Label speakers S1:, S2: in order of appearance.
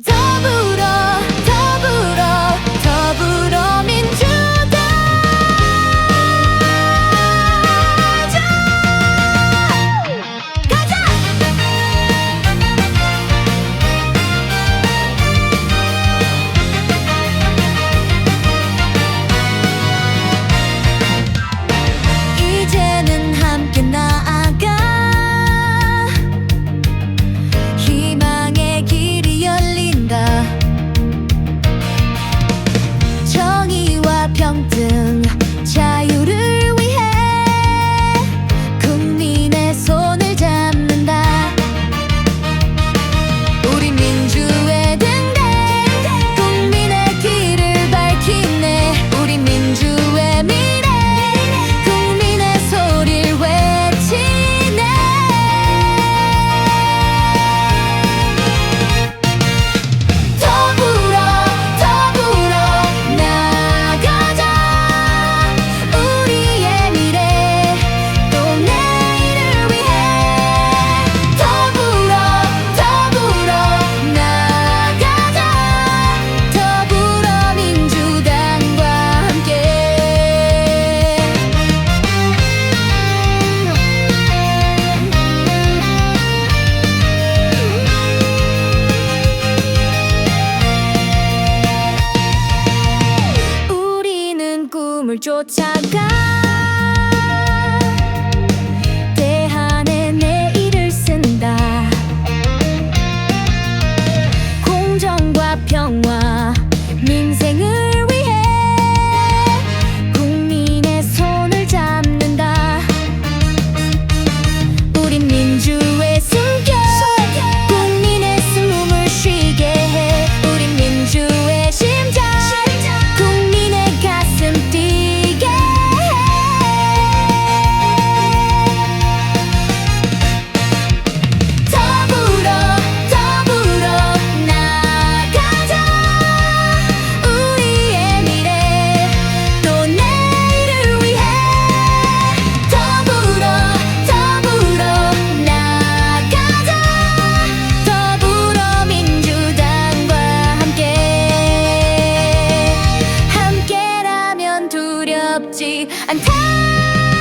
S1: 더불어 꿈을 쫓아가. 대한의 내일을 쓴다. 공정과 평화 guilty and tell